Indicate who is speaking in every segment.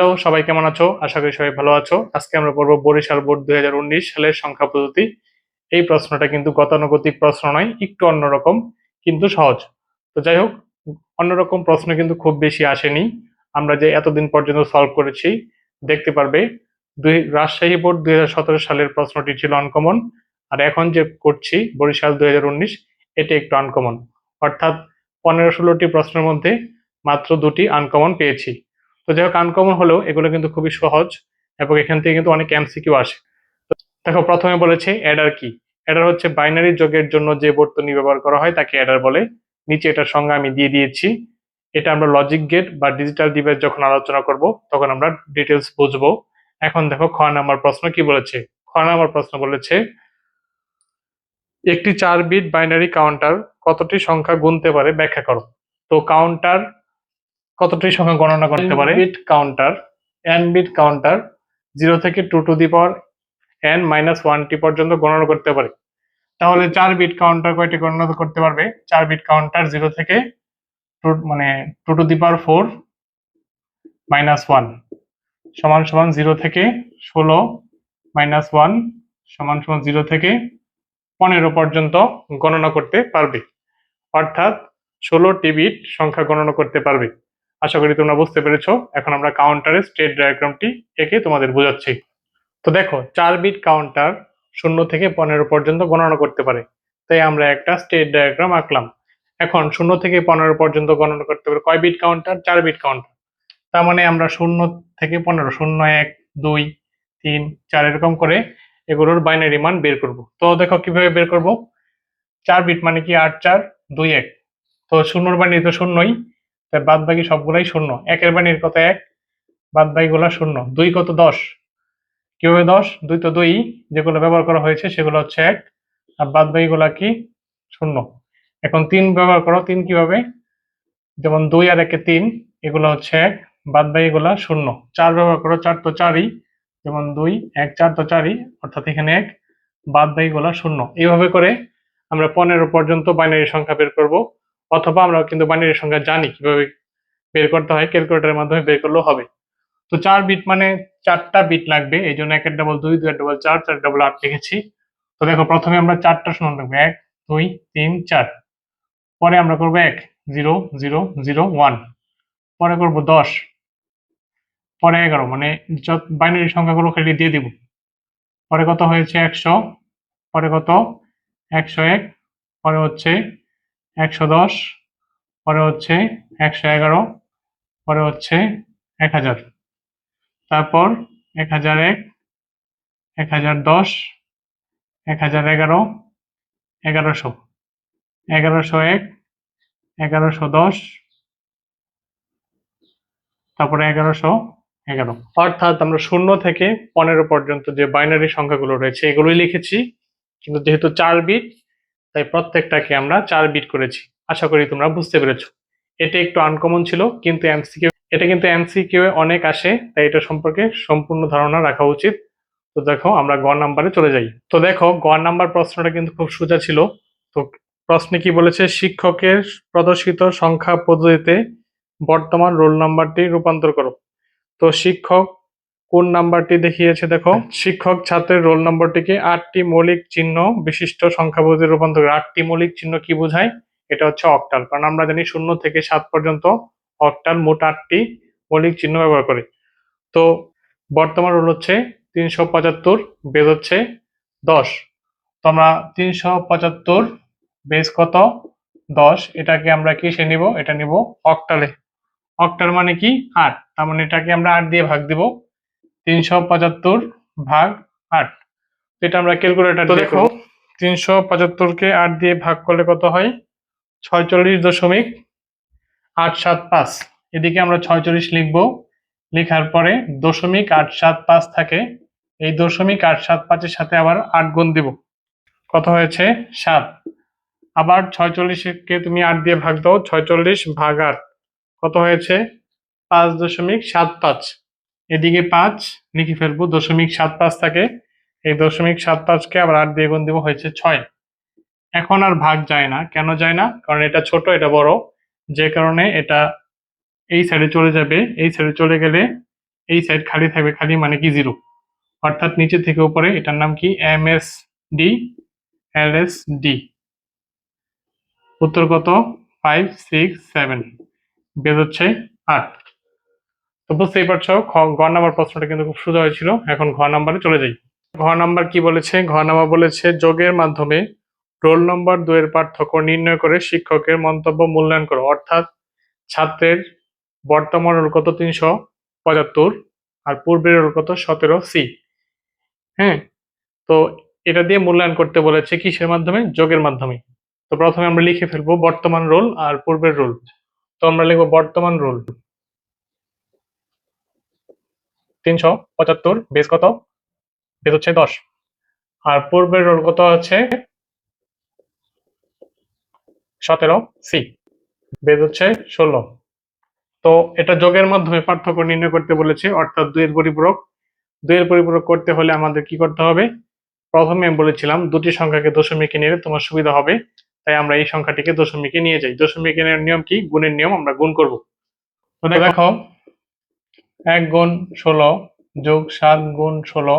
Speaker 1: hello সবাই কেমন আছো আশা করি সবাই ভালো আছো আজকে আমরা পড়বো বরিশাল বোর্ড দুই হাজার উনিশ সালের সংখ্যা পদ্ধতি এই প্রশ্নটা কিন্তু গতানুগতিক প্রশ্ন নয় একটু অন্যরকম কিন্তু সহজ তো যাই হোক অন্যরকম প্রশ্ন কিন্তু খুব বেশি আসেনি আমরা যে এতদিন পর্যন্ত সলভ করেছি দেখতে পারবে দুই রাজশাহী বোর্ড দুই সালের প্রশ্নটি ছিল আনকমন আর এখন যে করছি বরিশাল দুই এটি একটু আনকমন অর্থাৎ পনেরো ষোলোটি প্রশ্নের মধ্যে মাত্র দুটি আনকমন পেয়েছি তো যাই হোক আনকমন হলেও এগুলো কিন্তু খুবই সহজ এবং এখান থেকে কিন্তু অনেক এমসিকিউ আসে দেখো প্রথমে বলেছে অ্যাডার কি অ্যাডার হচ্ছে বাইনারি যোগের জন্য যে বর্তনী ব্যবহার করা হয় তাকে অ্যাডার বলে নিচে এটার সঙ্গে আমি দিয়ে দিয়েছি এটা আমরা লজিক গেট বা ডিজিটাল ডিভাইস যখন আলোচনা করব তখন আমরা ডিটেলস বুঝবো এখন দেখো খ নাম্বার প্রশ্ন কি বলেছে খ নাম্বার প্রশ্ন বলেছে একটি চার বিট বাইনারি কাউন্টার কতটি সংখ্যা গুনতে পারে ব্যাখ্যা করো তো কাউন্টার কতটি সংখ্যা গণনা করতে পারে
Speaker 2: bit counter N bit counter zero থেকে two to the power N minus টি পর্যন্ত গণনা করতে পারে তাহলে চার বিট কাউন্টার কয়টি গণনা করতে পারবে চার বিট কাউন্টার জিরো থেকে মানে two to the power four minus one সমান সমান জিরো থেকে ষোলো মাইনাস ওয়ান সমান সমান জিরো থেকে পনেরো পর্যন্ত গণনা করতে পারবে অর্থাৎ ষোলোটি বিট সংখ্যা গণনা করতে পারবে আশা করি তোমরা বুঝতে পেরেছো এখন আমরা কাউন্টারের স্টেট ডায়াগ্রামটি একে তোমাদের বোঝাচ্ছি তো দেখো চার বিট কাউন্টার শূন্য থেকে পনেরো পর্যন্ত গণনা করতে পারে তাই আমরা একটা স্টেট ডায়াগ্রাম আঁকলাম এখন শূন্য থেকে পনেরো পর্যন্ত গণনা করতে পারে কয় বিট কাউন্টার চার বিট কাউন্টার তার মানে আমরা শূন্য থেকে পনেরো শূন্য এক দুই তিন চার এরকম করে এগুলোর বাইনারি মান বের করব তো দেখো কিভাবে বের করব চার বিট মানে কি আট চার দুই এক তো শূন্যর বাইনারি মানে তো শূন্যই তাই বাদ বাকি সবগুলাই শূন্য একের বাণীর কত এক বাদ বাকিগুলো শূন্য দুই কত দশ কিভাবে দশ দুই তো দুই যেগুলো ব্যবহার করা হয়েছে সেগুলো হচ্ছে এক আর বাদ বাকিগুলো কি শূন্য এখন তিন ব্যবহার করো তিন কিভাবে যেমন দুই আর একে তিন এগুলো হচ্ছে এক বাদ বাকিগুলো শূন্য চার ব্যবহার করো চার তো চারই যেমন দুই এক চার তো চারই অর্থাৎ এখানে এক বাদ বাকিগুলো শূন্য এইভাবে করে আমরা পনেরো পর্যন্ত বাইনারি সংখ্যা বের করবো অথবা আমরা কিন্তু বাইনারি সংখ্যা জানি কিভাবে বের করতে হয় ক্যালকুলেটরের মাধ্যমে বের করলেও হবে তো চার বিট মানে চারটা বিট লাগবে এই জন্য এক ডবল দুই দুই ডবল চার চার ডবল আট লিখেছি তো দেখো প্রথমে আমরা চারটা শূন্য লাগবে এক দুই তিন চার পরে আমরা করবো এক জিরো জিরো জিরো ওয়ান পরে করব দশ পরে এগারো মানে বাইনারি সংখ্যাগুলো খালি দিয়ে দিব পরে কত হয়েছে একশো পরে কত একশো এক পরে হচ্ছে একশো দশ পরে হচ্ছে একশো এগারো পরে হচ্ছে এক হাজার তারপর এক হাজার এক এক হাজার দশ এক হাজার এগারো এগারোশো এগারোশো এক এগারোশো দশ তারপরে এগারোশো এগারো অর্থাৎ আমরা শূন্য থেকে পনেরো পর্যন্ত যে বাইনারি সংখ্যাগুলো রয়েছে এগুলোই লিখেছি কিন্তু যেহেতু চার বিট তাই প্রত্যেকটাকে আমরা চার বিট করেছি আশা করি তোমরা বুঝতে পেরেছ এটা একটু আনকমন ছিল কিন্তু এমসিকিউ এটা কিন্তু এমসিকিউ এ অনেক আসে তাই এটা সম্পর্কে সম্পূর্ণ ধারণা রাখা উচিত তো দেখো আমরা গ নাম্বারে চলে যাই তো দেখো গ নাম্বার প্রশ্নটা কিন্তু খুব সোজা ছিল তো প্রশ্নে কি বলেছে শিক্ষকের প্রদর্শিত সংখ্যা পদ্ধতিতে বর্তমান রোল নাম্বারটি রূপান্তর করো তো শিক্ষক কোন নাম্বারটি দেখিয়েছে দেখো শিক্ষক ছাত্রের রোল নম্বরটিকে আটটি মৌলিক চিহ্ন বিশিষ্ট সংখ্যাবোধে রূপান্তর আটটি মৌলিক চিহ্ন কি বোঝায় এটা হচ্ছে অক্টাল কারণ আমরা জানি শূন্য থেকে সাত পর্যন্ত অক্টাল মোট আটটি মৌলিক চিহ্ন ব্যবহার করে তো বর্তমান রোল হচ্ছে তিনশো পঁচাত্তর বেদ হচ্ছে দশ তো আমরা তিনশো পঁচাত্তর বেজ কত দশ এটাকে আমরা কি সে নিব এটা নিব অক্টালে অক্টাল মানে কি আট তার মানে এটাকে আমরা আট দিয়ে ভাগ দিব তিনশো পঁচাত্তর ভাগ আট এটা আমরা ক্যালকুলেটার দেখো তিনশো পঁচাত্তরকে আট দিয়ে ভাগ করলে কত হয় ছয়চল্লিশ দশমিক আট সাত পাঁচ এদিকে আমরা ছয়চল্লিশ লিখব লেখার পরে দশমিক আট সাত পাঁচ থাকে এই দশমিক আট সাত পাঁচের সাথে আবার আট গুণ দিব কত হয়েছে সাত আবার ছয়চল্লিশকে তুমি আট দিয়ে ভাগ দাও ছয়চল্লিশ ভাগ আট কত হয়েছে পাঁচ দশমিক সাত পাঁচ এদিকে পাঁচ লিখে ফেলবো দশমিক সাত পাঁচ থাকে এই দশমিক সাত পাঁচকে আবার আট দিয়ে গুণ দেবো হয়েছে ছয় এখন আর ভাগ যায় না কেন যায় না কারণ এটা ছোট এটা বড় যে কারণে এটা এই সাইডে চলে যাবে এই সাইডে চলে গেলে এই সাইড খালি থাকবে খালি মানে কি জিরো অর্থাৎ নিচে থেকে উপরে এটার নাম কি M S D L S D উত্তর কত ফাইভ সিক্স সেভেন বেজ হচ্ছে আট তো বুঝতেই পারছো ঘ নাম্বার প্রশ্নটা কিন্তু খুব সোজা হয়েছিল এখন ঘ নাম্বারে চলে যাই ঘ নাম্বার কি বলেছে ঘ নাম্বার বলেছে যোগের মাধ্যমে রোল নম্বর দুয়ের পার্থক্য নির্ণয় করে শিক্ষকের মন্তব্য মূল্যায়ন করো অর্থাৎ ছাত্রের বর্তমান রোল কত তিনশো পঁচাত্তর আর পূর্বের রোল কত সতেরো সি হ্যাঁ তো এটা দিয়ে মূল্যায়ন করতে বলেছে কিসের মাধ্যমে যোগের মাধ্যমে তো প্রথমে আমরা লিখে ফেলবো বর্তমান রোল আর পূর্বের রোল তো আমরা লিখবো বর্তমান রোল তিনশো পঁচাত্তর বেস কত বেস হচ্ছে দশ আর পূর্বের রোল কত হচ্ছে সতেরো সি বেজ হচ্ছে ষোলো তো এটা যোগের মাধ্যমে পার্থক্য নির্ণয় করতে বলেছে অর্থাৎ দুইয়ের পরিপূরক দুইয়ের পরিপূরক করতে হলে আমাদের কি করতে হবে প্রথমে আমি বলেছিলাম দুটি সংখ্যাকে দশমিকে নিয়ে তোমার সুবিধা হবে তাই আমরা এই সংখ্যাটিকে দশমিকে নিয়ে যাই দশমিকে নিয়ম কি গুণের নিয়ম আমরা গুণ করব তো দেখো এক গুণ ষোলো যোগ সাত গুণ ষোলো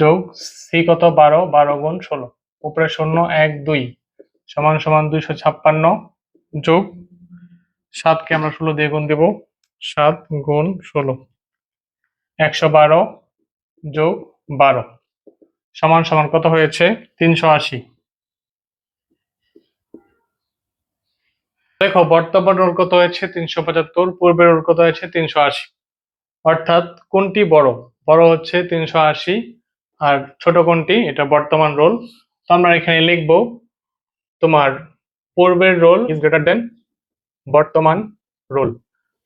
Speaker 2: যোগ সি কত বারো বারো গুণ ষোলো উপরে শূন্য এক দুই সমান সমান দুইশো ছাপ্পান্ন যোগ সাতকে আমরা ষোলো দিয়ে গুণ দেব সাত গুণ ষোলো একশো বারো যোগ বারো সমান সমান কত হয়েছে তিনশো আশি দেখো বর্তমান ওর কত হয়েছে তিনশো পঁচাত্তর পূর্বের ওর কত হয়েছে তিনশো আশি অর্থাৎ কোনটি বড় বড় হচ্ছে তিনশো আশি আর ছোট কোনটি এটা বর্তমান রোল তো আমরা এখানে লিখব তোমার পূর্বের রোল ইজ গ্রেটার দেন বর্তমান রোল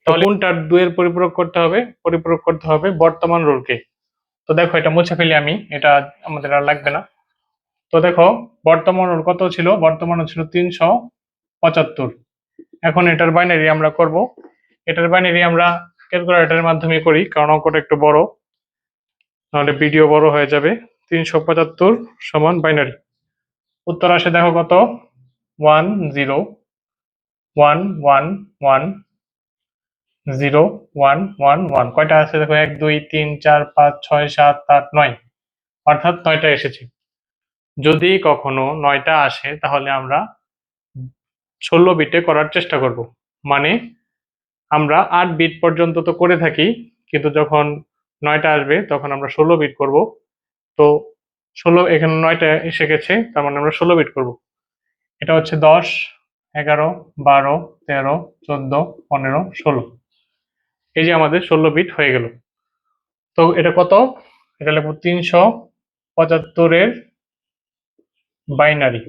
Speaker 2: তাহলে কোনটার দুয়ের পরিপূরক করতে হবে পরিপূরক করতে হবে বর্তমান রোলকে তো দেখো এটা মুছে ফেলি আমি এটা আমাদের আর লাগবে না তো দেখো বর্তমান রোল কত ছিল বর্তমান ছিল তিনশো পঁচাত্তর এখন এটার বাইনারি আমরা করব এটার বাইনারি আমরা ক্যালকুলেটারের মাধ্যমে করি কারণ অঙ্কটা একটু বড় নাহলে ভিডিও বড় হয়ে যাবে তিনশো পঁচাত্তর সমান বাইনারি উত্তর আসে দেখো কত one zero one one one zero one one one কয়টা আছে দেখো এক দুই তিন চার পাঁচ ছয় সাত আট নয় অর্থাৎ নয়টা এসেছে যদি কখনো নয়টা আসে তাহলে আমরা ষোলো বিটে করার চেষ্টা করব মানে আমরা আট বিট পর্যন্ত তো করে থাকি কিন্তু যখন নয়টা আসবে তখন আমরা ষোলো বিট করব তো ষোলো এখানে নয়টা এসে গেছে তার মানে আমরা ষোলো বিট করব এটা হচ্ছে দশ এগারো বারো তেরো চোদ্দো পনেরো ষোলো এই যে আমাদের ষোলো বিট হয়ে গেল তো এটা কত এটা লেখব তিনশো পঁচাত্তরের বাইনারি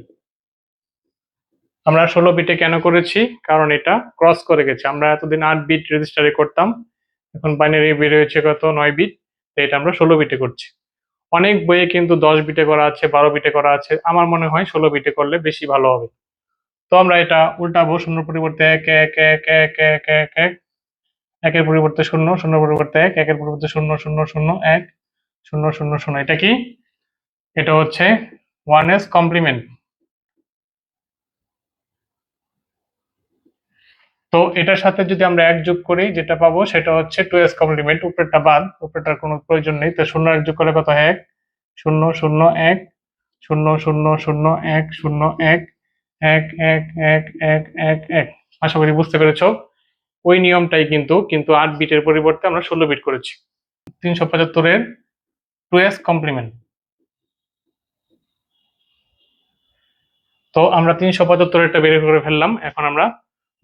Speaker 2: আমরা ষোলো বিটে কেন করেছি কারণ এটা ক্রস করে গেছে আমরা এতদিন আট বিট রেজিস্টারে করতাম এখন বাইনারি বের হয়েছে কত নয় বিট তো এটা আমরা ষোলো বিটে করছি অনেক বইয়ে কিন্তু দশ বিটে করা আছে বারো বিটে করা আছে আমার মনে হয় ষোলো বিটে করলে বেশি ভালো হবে তো আমরা এটা উল্টাবো শূন্য পরিবর্তে এক এক এক এক এক এক এক একের পরিবর্তে শূন্য শূন্য পরিবর্তে এক একের পরিবর্তে শূন্য শূন্য শূন্য এক শূন্য শূন্য শূন্য এটা কি এটা হচ্ছে ওয়ান এস কমপ্লিমেন্ট তো এটার সাথে যদি আমরা এক যোগ করি যেটা পাবো সেটা হচ্ছে টু এস কমপ্লিমেন্ট উপরেরটা বাদ উপরেরটার কোনো প্রয়োজন নেই তো শূন্য এক যোগ করলে কত এক শূন্য শূন্য এক শূন্য শূন্য শূন্য এক শূন্য এক এক এক এক এক এক এক আশা করি বুঝতে পেরেছ ওই নিয়মটাই কিন্তু কিন্তু আট বিটের পরিবর্তে আমরা ষোলো বিট করেছি তিনশো পঁচাত্তরের টু এস কমপ্লিমেন্ট তো আমরা তিনশো পঁচাত্তরেরটা বের করে ফেললাম এখন আমরা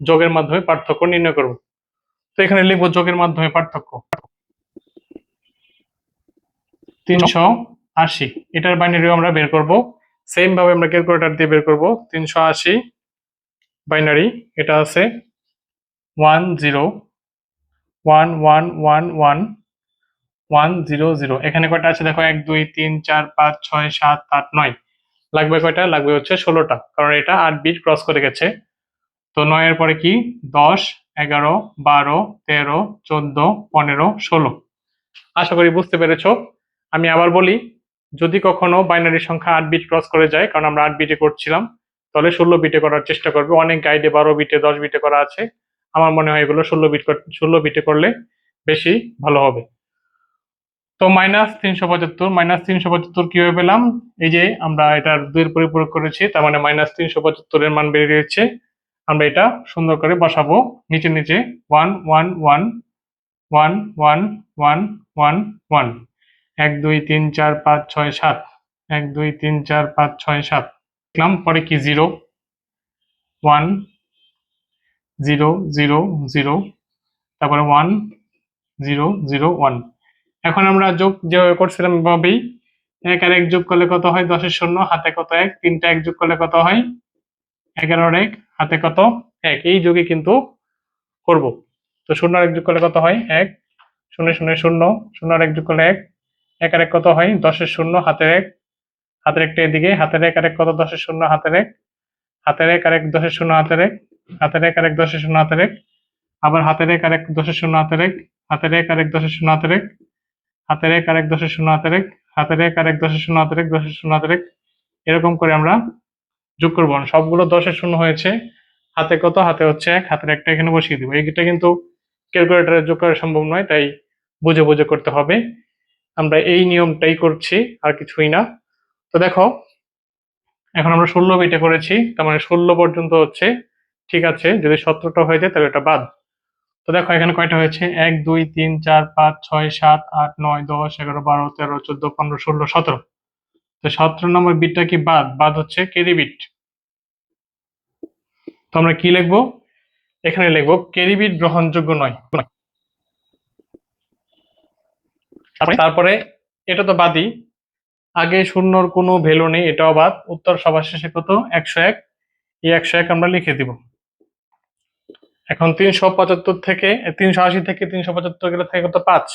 Speaker 2: যোগের মাধ্যমে পার্থক্য নির্ণয় করব তো এখানে লিখব যোগের মাধ্যমে পার্থক্য তিনশো আশি এটার বাইনারিও আমরা বের করব সেম ভাবে আমরা ক্যালকুলেটার দিয়ে বের করব তিনশো আশি বাইনারি এটা আছে one zero one one one one one zero zero এখানে কয়টা আছে দেখো এক দুই তিন চার পাঁচ ছয় সাত আট নয় লাগবে কয়টা লাগবে হচ্ছে ষোলোটা কারণ এটা আট বিট ক্রস করে গেছে তো নয়ের পরে কি দশ এগারো বারো তেরো চোদ্দ পনেরো ষোলো আশা করি বুঝতে পেরেছ আমি আবার বলি যদি কখনো বাইনারি সংখ্যা আট বিট ক্রস করে যায় কারণ আমরা আট বিটে করছিলাম তাহলে ষোলো বিটে করার চেষ্টা করবে অনেক গাইডে বারো বিটে দশ বিটে করা আছে আমার মনে হয় এগুলো ষোলো বিট ষোলো বিটে করলে বেশি ভালো হবে তো মাইনাস তিনশো পঁচাত্তর মাইনাস তিনশো পঁচাত্তর কীভাবে পেলাম এই যে আমরা এটার দুইয়ের পরিপূরক করেছি তার মানে মাইনাস তিনশো পঁচাত্তরের মান বেড়ে বেরিয়েছে আমরা এটা সুন্দর করে বসাবো নিচে নিচে one one one one one one one one এক দুই তিন চার পাঁচ ছয় সাত এক দুই তিন চার পাঁচ ছয় সাত লিখলাম পরে কি zero one zero zero zero তারপরে ওয়ান জিরো জিরো ওয়ান এখন আমরা যোগ যেভাবে করছিলাম এভাবেই এক আর এক যোগ করলে কত হয় দশের শূন্য হাতে কত এক তিনটা এক যোগ করলে কত হয় এগারোর এক হাতে কত এক এই যোগে কিন্তু করব তো শূন্য আর এক যোগ করলে কত হয় এক শূন্য শূন্য শূন্য শূন্য আর এক যোগ করলে এক এক আর এক কত হয় দশের শূন্য হাতের এক হাতের একটা এদিকে হাতের এক আর এক কত দশের শূন্য হাতের এক হাতের এক আর এক দশের শূন্য হাতের এক হাতের এক আর এক দশের শূন্য হাতের এক আবার হাতের এক আর এক দশের শূন্য হাতের এক হাতের এক আর এক দশের শূন্য হাতের এক হাতের এক আর এক দশের শূন্য হাতের এক হাতের এক আর এক দশের শূন্য হাতের এক দশের শূন্য হাতের এক এরকম করে আমরা যোগ করবো না সবগুলো দশের শূন্য হয়েছে হাতে কত হাতে হচ্ছে এক হাতের একটা এখানে বসিয়ে দিব এইটা কিন্তু ক্যালকুলেটারে যোগ করা সম্ভব নয় তাই বুঝে বুঝে করতে হবে আমরা এই নিয়মটাই করছি আর কিছুই না তো দেখো এখন আমরা ষোলো এটা করেছি তার মানে ষোলো পর্যন্ত হচ্ছে ঠিক আছে যদি সতেরোটা হয়ে যায় তাহলে এটা বাদ তো দেখো এখানে কয়টা হয়েছে এক দুই তিন চার পাঁচ ছয় সাত আট নয় দশ এগারো বারো তেরো চোদ্দ পনেরো ষোলো সতেরো তো সতেরো নম্বর বিটটা কি বাদ বাদ হচ্ছে কেরি বিট তো আমরা কি লিখবো এখানে লিখবো কেরি বিট গ্রহণযোগ্য নয় তারপরে এটা তো বাদই আগে শূন্যর কোনো ভ্যালু নেই এটাও বাদ উত্তর সবার শেষে কত একশো এক এই একশো এক আমরা লিখে দিব এখন তিনশো পঁচাত্তর থেকে তিনশো আশি থেকে তিনশো পঁচাত্তর গেলে থাকে কত পাঁচ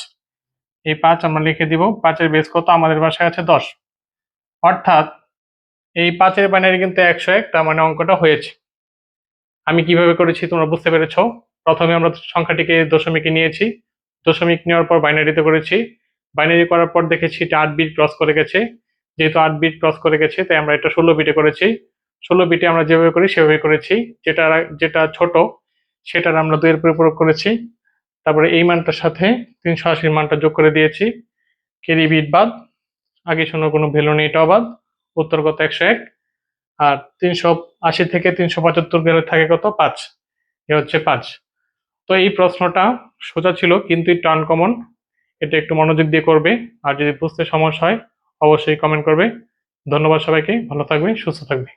Speaker 2: এই পাঁচ আমরা লিখে দিব পাঁচের বেস কত আমাদের বাসায় আছে দশ অর্থাৎ এই পাঁচের বাইনারি কিন্তু একশো এক তার মানে অঙ্কটা হয়েছে আমি কিভাবে করেছি তোমরা বুঝতে পেরেছ প্রথমে আমরা সংখ্যাটিকে দশমিকে নিয়েছি দশমিক নেওয়ার পর বাইনারিতে করেছি বাইনারি করার পর দেখেছি এটা আট বিট ক্রস করে গেছে যেহেতু আট বিট ক্রস করে গেছে তাই আমরা এটা ষোলো বিটে করেছি ষোলো বিটে আমরা যেভাবে করি সেভাবে করেছি যেটা যেটা ছোট সেটার আমরা দুইয়ের পরে প্রয়োগ করেছি তারপরে এই মানটার সাথে তিনশো আশির মানটা যোগ করে দিয়েছি কেরি বিট বাদ আগে শোনো কোনো ভ্যালু নেই এটা অবাধ উত্তর কত একশো এক আর তিনশো আশি থেকে তিনশো পঁচাত্তর গেলে থাকে কত পাঁচ এ হচ্ছে পাঁচ তো এই প্রশ্নটা সোজা ছিল কিন্তু টার্ন কমন এটা একটু মনোযোগ দিয়ে করবে আর যদি বুঝতে সমস্যা হয় অবশ্যই কমেন্ট করবে ধন্যবাদ সবাইকে ভালো থাকবে সুস্থ থাকবে